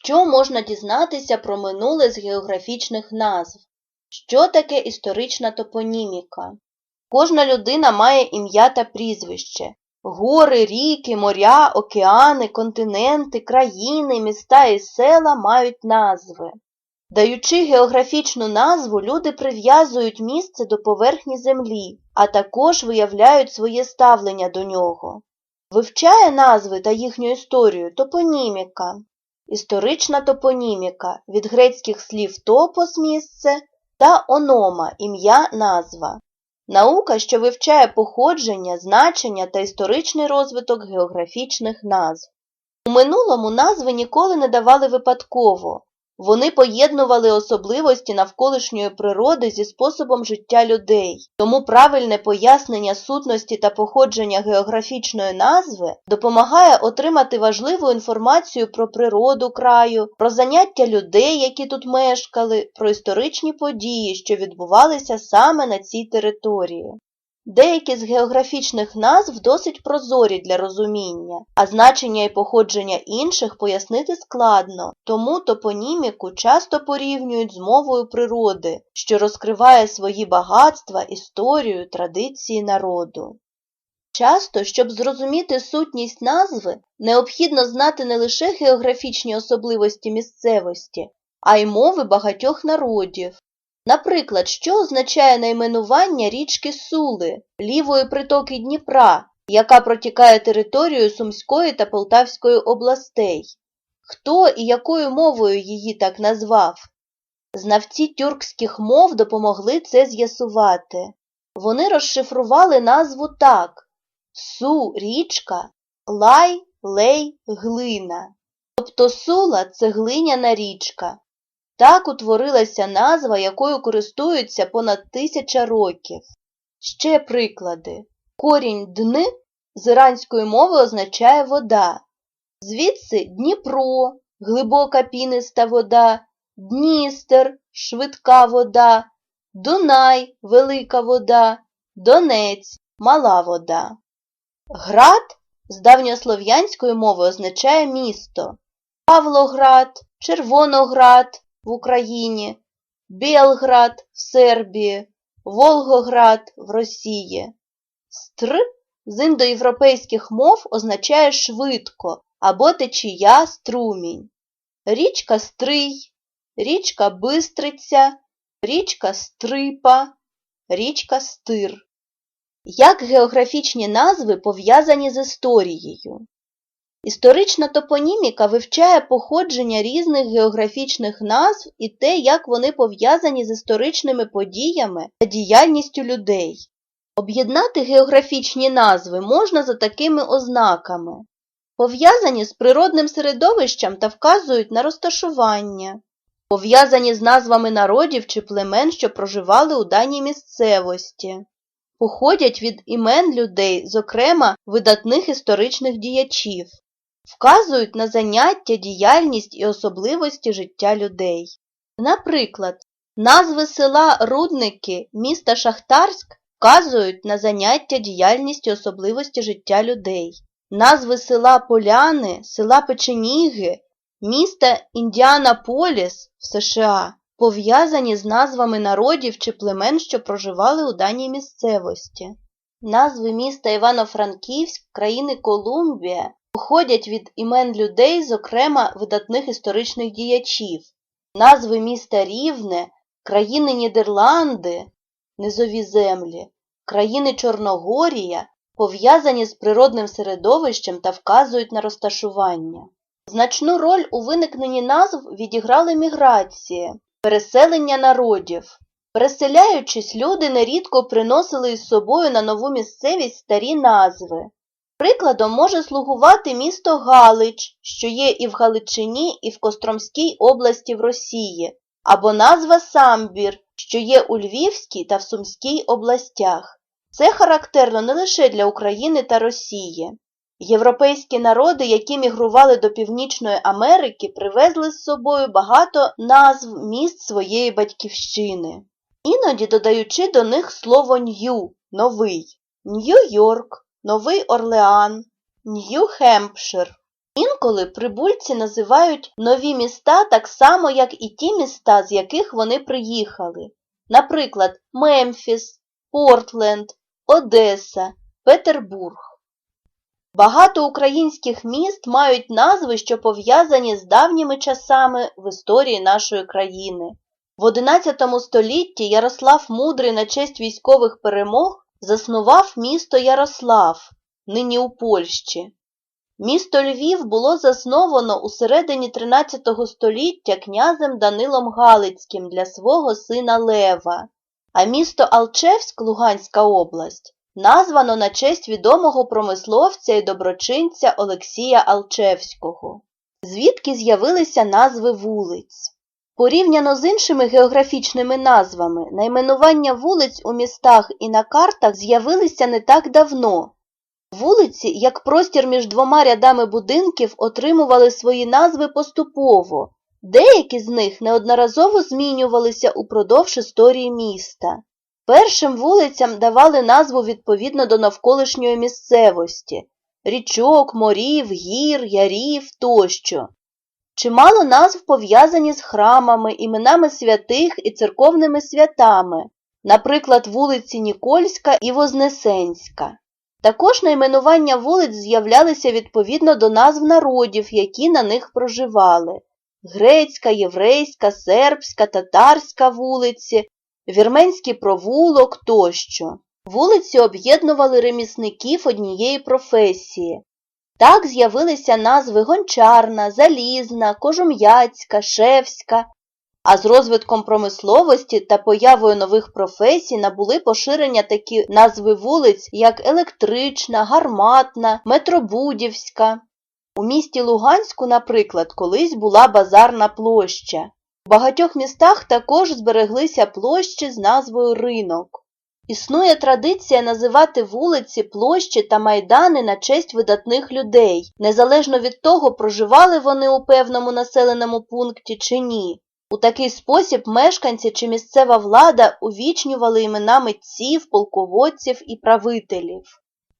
Що можна дізнатися про минуле з географічних назв? Що таке історична топоніміка? Кожна людина має ім'я та прізвище. Гори, ріки, моря, океани, континенти, країни, міста і села мають назви. Даючи географічну назву, люди прив'язують місце до поверхні землі, а також виявляють своє ставлення до нього. Вивчає назви та їхню історію топоніміка. Історична топоніміка від грецьких слів топос місце та онома ім'я назва. Наука, що вивчає походження, значення та історичний розвиток географічних назв. У минулому назви ніколи не давали випадково. Вони поєднували особливості навколишньої природи зі способом життя людей, тому правильне пояснення сутності та походження географічної назви допомагає отримати важливу інформацію про природу краю, про заняття людей, які тут мешкали, про історичні події, що відбувалися саме на цій території. Деякі з географічних назв досить прозорі для розуміння, а значення і походження інших пояснити складно, тому топоніміку часто порівнюють з мовою природи, що розкриває свої багатства, історію, традиції народу. Часто, щоб зрозуміти сутність назви, необхідно знати не лише географічні особливості місцевості, а й мови багатьох народів. Наприклад, що означає найменування річки Сули, лівої притоки Дніпра, яка протікає територією Сумської та Полтавської областей? Хто і якою мовою її так назвав? Знавці тюркських мов допомогли це з'ясувати. Вони розшифрували назву так Су річка, лай, лей, глина. Тобто Сула це глиняна річка. Так утворилася назва, якою користуються понад тисяча років. Ще приклади. Корінь дни з іранської мови означає вода. Звідси Дніпро, глибока піниста вода, Дністер, швидка вода, Дунай, велика вода, Донець, мала вода. Град з давньослов'янської мови означає місто. Павлоград, Червоноград в Україні, Белград в Сербії, Волгоград в Росії. Стр з індоєвропейських мов означає швидко або течія струмінь. Річка Стрий, річка Бистриця, річка Стрипа, річка Стир. Як географічні назви пов'язані з історією? Історична топоніміка вивчає походження різних географічних назв і те, як вони пов'язані з історичними подіями та діяльністю людей. Об'єднати географічні назви можна за такими ознаками. Пов'язані з природним середовищем та вказують на розташування, пов'язані з назвами народів чи племен, що проживали у даній місцевості, походять від імен людей, зокрема видатних історичних діячів, вказують на заняття, діяльність і особливості життя людей. Наприклад, назви села Рудники міста Шахтарськ вказують на заняття, діяльність і особливості життя людей. Назви села Поляни, села Печеніги, міста Індіанаполіс в США пов'язані з назвами народів чи племен, що проживали у даній місцевості. Назви міста Івано-Франківськ, країни Колумбія походять від імен людей, зокрема видатних історичних діячів. Назви міста Рівне, країни Нідерланди, низові землі, країни Чорногорія пов'язані з природним середовищем та вказують на розташування. Значну роль у виникненні назв відіграли міграції, переселення народів. Переселяючись, люди нерідко приносили із собою на нову місцевість старі назви. Прикладом може слугувати місто Галич, що є і в Галичині, і в Костромській області в Росії, або назва Самбір, що є у Львівській та в Сумській областях. Це характерно не лише для України та Росії. Європейські народи, які мігрували до Північної Америки, привезли з собою багато назв міст своєї батьківщини, іноді додаючи до них слово нью новий, Нью-Йорк, Новий Орлеан, Нью-Хемпшир. Інколи прибульці називають нові міста так само, як і ті міста, з яких вони приїхали. Наприклад, Мемфіс, Портленд, Одеса, Петербург. Багато українських міст мають назви, що пов'язані з давніми часами в історії нашої країни. В XI столітті Ярослав Мудрий на честь військових перемог заснував місто Ярослав, нині у Польщі. Місто Львів було засновано у середині 13 століття князем Данилом Галицьким для свого сина Лева, а місто Алчевськ, Луганська область, названо на честь відомого промисловця і доброчинця Олексія Алчевського, звідки з'явилися назви вулиць. Порівняно з іншими географічними назвами, найменування вулиць у містах і на картах з'явилися не так давно. Вулиці, як простір між двома рядами будинків, отримували свої назви поступово, деякі з них неодноразово змінювалися упродовж історії міста. Першим вулицям давали назву відповідно до навколишньої місцевості річок, морів, гір, ярів тощо. Чимало назв пов'язані з храмами, іменами святих і церковними святами, наприклад, вулиці Нікольська і Вознесенська. Також найменування вулиць з'являлися відповідно до назв народів, які на них проживали грецька, єврейська, сербська, татарська вулиці, вірменський провулок тощо. Вулиці об'єднували ремісників однієї професії. Так з'явилися назви Гончарна, Залізна, Кожум'яцька, Шевська, а з розвитком промисловості та появою нових професій набули поширення такі назви вулиць, як Електрична, Гарматна, Метробудівська. У місті Луганську, наприклад, колись була базарна площа. У багатьох містах також збереглися площі з назвою Ринок. Існує традиція називати вулиці, площі та майдани на честь видатних людей, незалежно від того, проживали вони у певному населеному пункті чи ні. У такий спосіб мешканці чи місцева влада увічнювали імена митців, полководців і правителів.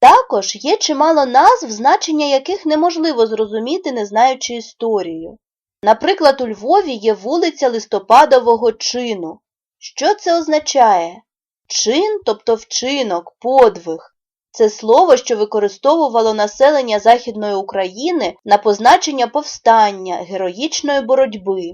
Також є чимало назв, значення яких неможливо зрозуміти, не знаючи історію. Наприклад, у Львові є вулиця Листопадового чину. Що це означає? Чин, тобто вчинок, подвиг. Це слово, що використовувало населення Західної України на позначення повстання, героїчної боротьби.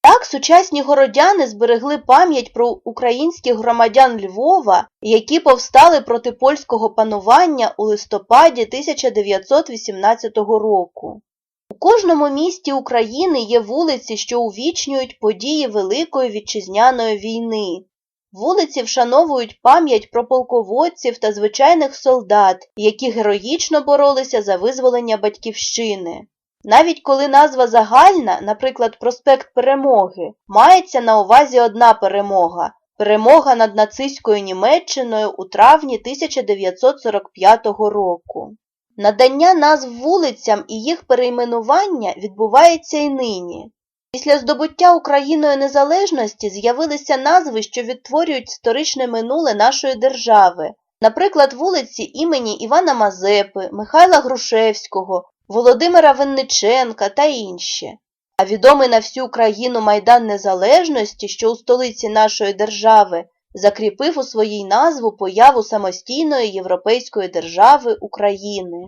Так сучасні городяни зберегли пам'ять про українських громадян Львова, які повстали проти польського панування у листопаді 1918 року. У кожному місті України є вулиці, що увічнюють події Великої Вітчизняної війни. Вулиці вшановують пам'ять про полководців та звичайних солдат, які героїчно боролися за визволення батьківщини. Навіть коли назва загальна, наприклад, проспект Перемоги, мається на увазі одна перемога перемога над нацистською Німеччиною у травні 1945 року. Надання назв вулицям і їх перейменування відбувається і нині. Після здобуття Україною незалежності з'явилися назви, що відтворюють історичне минуле нашої держави, наприклад, вулиці імені Івана Мазепи, Михайла Грушевського, Володимира Винниченка та інші. А відомий на всю країну Майдан Незалежності, що у столиці нашої держави, закріпив у своїй назву появу самостійної європейської держави України.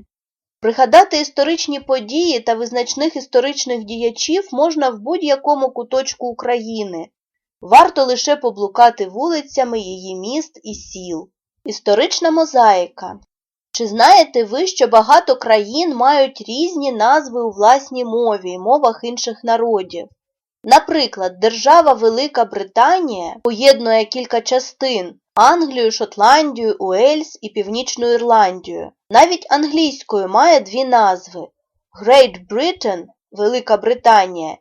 Пригадати історичні події та визначних історичних діячів можна в будь-якому куточку України. Варто лише поблукати вулицями її міст і сіл. Історична мозаїка. Чи знаєте ви, що багато країн мають різні назви у власній мові і мовах інших народів? Наприклад, держава Велика Британія поєднує кілька частин Англію, Шотландію, Уельс і Північну Ірландію. Навіть англійською має дві назви Great Britain Велика Британія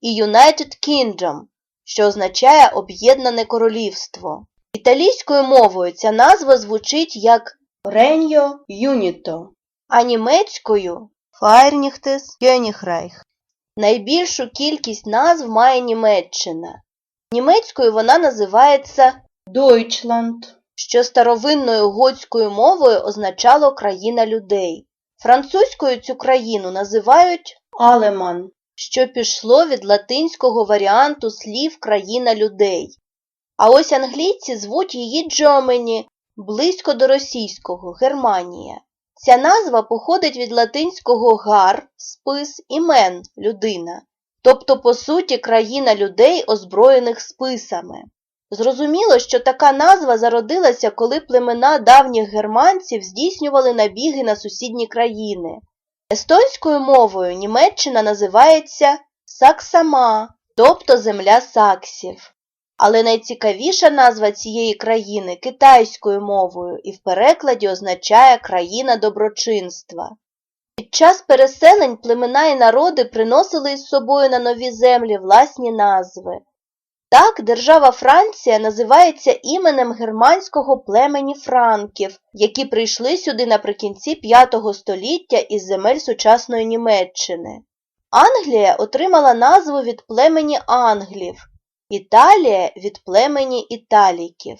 і United Kingdom, що означає Об'єднане Королівство. Італійською мовою ця назва звучить як Regno Unito, а німецькою Vereinigtes Königreich. Найбільшу кількість назв має Німеччина. Німецькою вона називається Deutschland, що старовинною готською мовою означало країна людей. Французькою цю країну називають Алеман, що пішло від латинського варіанту слів країна людей. А ось англійці звуть її Джомені, близько до російського Германія. Ця назва походить від латинського гар, спис і мен людина, тобто, по суті, країна людей, озброєних списами. Зрозуміло, що така назва зародилася, коли племена давніх германців здійснювали набіги на сусідні країни. Естонською мовою Німеччина називається Саксама, тобто земля саксів. Але найцікавіша назва цієї країни китайською мовою і в перекладі означає країна доброчинства. Під час переселень племена і народи приносили із собою на нові землі власні назви. Так, держава Франція називається іменем германського племені франків, які прийшли сюди наприкінці V століття із земель сучасної Німеччини. Англія отримала назву від племені англів, Італія від племені італіків.